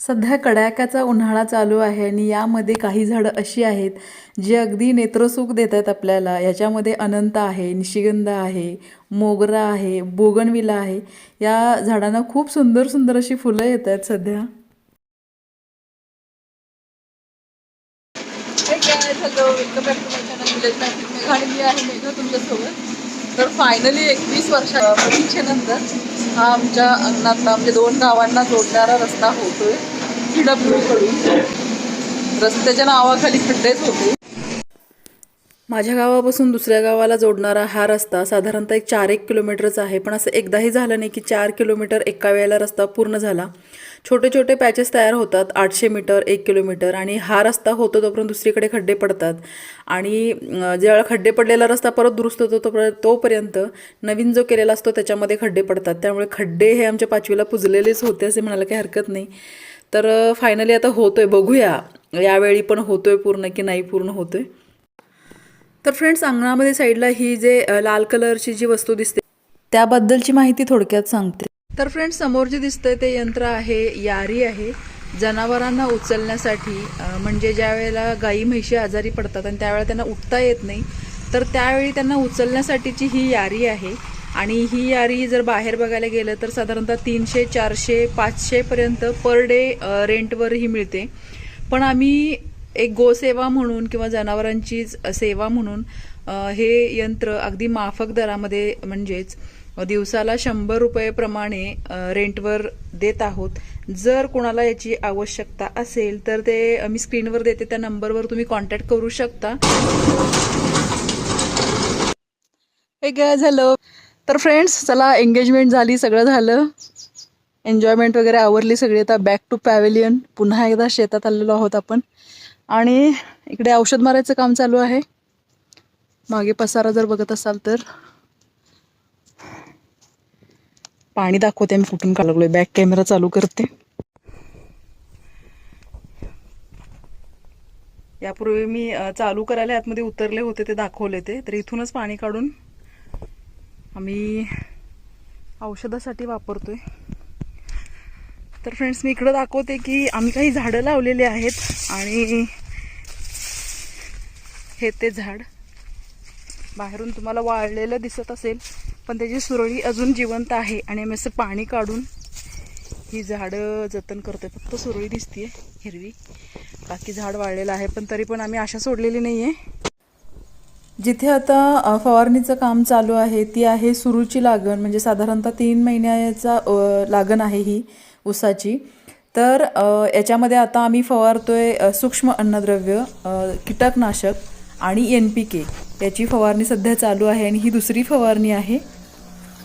सध्या कडाक्याचा उन्हाळा चालू आहे आणि यामध्ये काही झाडं अशी आहेत जी अगदी नेत्रसुख देत आहेत आपल्याला. याच्यामध्ये अनंत आहे निशिगंध आहे मोगरा आहे बोगनविला आहे. या झाडांना खूप सुंदर सुंदर अशी फुलं येत आहेत सध्या hello welcome back to my channel मी आहे. मेघा तुमच्यासोबत. तर फायनली एकवीस वर्षा प्रतीक्षेनंतर हा आमच्या अंगणातला म्हणजे दोन गावांना जोडणारा रस्ता होतोय पी डब्ल्यू कडून. रस्त्याच्या नावाखाली खड्डेच होते. माझ्या गावापासून दुसऱ्या गावाला जोडणारा हा रस्ता साधारणतः एक चार एक किलोमीटरचा आहे. पण असं एकदाही झालं नाही की चार किलोमीटर एका वेळेला रस्ता पूर्ण झाला. छोटे छोटे पॅचेस तयार होतात आठशे मीटर एक किलोमीटर आणि हा रस्ता होतो तोपर्यंत दुसरीकडे खड्डे पडतात. आणि ज्यावेळेला खड्डे पडलेला रस्ता परत दुरुस्त होतो तोपर्यंत तोपर्यंत नवीन जो केलेला असतो त्याच्यामध्ये खड्डे पडतात. त्यामुळे खड्डे हे आमच्या पाचवीला पुजलेलेच होते असे म्हणायला काही हरकत नाही. तर फायनली आता होतोय बघूया. यावेळी पण होतोय पूर्ण की नाही पूर्ण होतोय? तर फ्रेंड्स अंगणामध्ये साईडला ही जे लाल कलरची जी वस्तू दिसते त्याबद्दलची माहिती थोडक्यात सांगते. तर फ्रेंड्स समोर जे दिसतंय ते यंत्र आहे यारी आहे. जनावरांना उचलण्यासाठी म्हणजे ज्या वेळेला गाई म्हैशी आजारी पडतात आणि त्यावेळेला त्यांना उठता येत नाही तर त्यावेळी त्यांना उचलण्यासाठीची ही यारी आहे. आणि ही यारी जर बाहेर बघायला गेलं तर साधारणतः तीनशे चारशे पाचशेपर्यंत पर डे रेंटवर ही मिळते. पण आम्ही एक गोसेवा म्हणून किंवा जनावरांची सेवा म्हणून हे यंत्र अगदी माफक दरामध्ये म्हणजेच दिवसाला शंभर रुपयेप्रमाणे रेंटवर देत आहोत. जर कोणाला याची आवश्यकता असेल तर ते मी स्क्रीनवर देते त्या नंबरवर तुम्ही कॉन्टॅक्ट करू शकता. हे काय झालं तर फ्रेंड्स चला एंगेजमेंट झाली सगळं झालं. एन्जॉयमेंट वगैरे आवरली सगळी. आता बॅक टू पॅवेलियन पुन्हा एकदा शेतात आलेलो आहोत आपण. आणि इकडे औषध मारायचं काम चालू आहे. मागे पसारा जर बघत असाल तर. पाणी दाखवते मी कुठून का लागलोय बॅक कॅमेरा चालू करते. यापूर्वी मी चालू करायला आतमध्ये उतरले होते ते दाखवले ते. तर इथूनच पाणी काढून आम्ही औषधासाठी वापरतोय. तर फ्रेंड्स मी इकडं दाखवते की आम्ही काही झाडं लावलेली आहेत आणि हे ते झाड. बाहेरून तुम्हाला वाळलेलं दिसत असेल पण त्याची सुरळी अजून जिवंत आहे आणि आम्ही असं पाणी काढून ही झाडं जतन करतोय. फक्त सुरळी दिसतीये हिरवी. बाकी झाड वाळलेलं आहे पण तरी पण आम्ही आशा सोडलेली नाहीये. जिथे आता फवारणीचं काम चालू आहे ती आहे सुरूची लागण. म्हणजे साधारणतः तीन महिन्याचा लागण आहे ही ऊसाची. तर याच्यामध्ये आता आम्ही फवारतोय सूक्ष्म अन्नद्रव्य कीटकनाशक. आणि एन पी के याची फवारणी सध्या चालू आहे आणि ही दुसरी फवारणी आहे.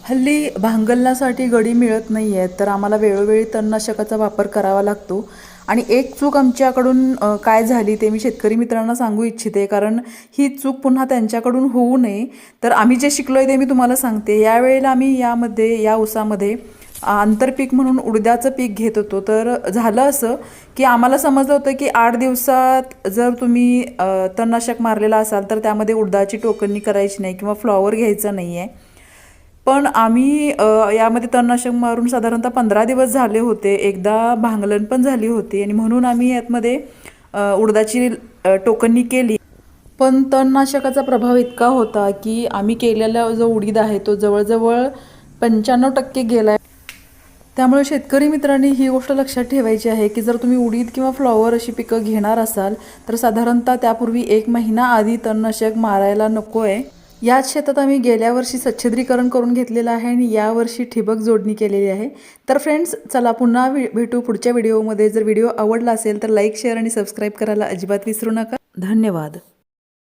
हल्ली भांगलण्यासाठी गडी मिळत नाही आहेत तर आम्हाला वेळोवेळी तणनाशकाचा वापर करावा लागतो. आणि एक चूक आमच्याकडून काय झाली ते मी शेतकरी मित्रांना सांगू इच्छिते कारण ही चूक पुन्हा त्यांच्याकडून होऊ नये. तर आम्ही जे शिकलो आहे ते मी तुम्हाला सांगते. यावेळेला आम्ही यामध्ये या ऊसामध्ये आंतरपीक म्हणून उडद्याचं पीक घेत होतो. तर झालं असं की आम्हाला समजलं होतं की आठ दिवसात जर तुम्ही तणनाशक मारलेला असाल तर त्यामध्ये उडदाची टोकणी करायची नाही किंवा फ्लॉवर घ्यायचा नाही आहे पण आम्ही यामध्ये तणनाशक मारून साधारणतः पंधरा दिवस झाले होते. एकदा भांगलन पण झाली होती आणि म्हणून आम्ही यातमध्ये उडदाची टोकणी केली. पण तणनाशकाचा प्रभाव इतका होता की आम्ही केलेला जो उडीद आहे तो जवळजवळ पंच्याण्णव टक्के गेला त्यामुळे शेतकरी मित्रांनी ही गोष्ट लक्षात ठेवायची आहे की जर तुम्ही उडीद किंवा फ्लॉवर अशी पिकं घेणार असाल तर साधारणतः त्यापूर्वी एक महिना आधी तणनाशक मारायला नको आहे याच शेतात आम्ही गेल्या वर्षी सच्छिद्रीकरण करून घेतलेलं आहे आणि यावर्षी ठिबक जोडणी केलेली आहे. तर फ्रेंड्स चला पुन्हा भेटू पुढच्या व्हिडिओमध्ये. जर व्हिडिओ आवडला असेल तर लाईक शेअर आणि सबस्क्राईब करायला अजिबात विसरू नका. धन्यवाद.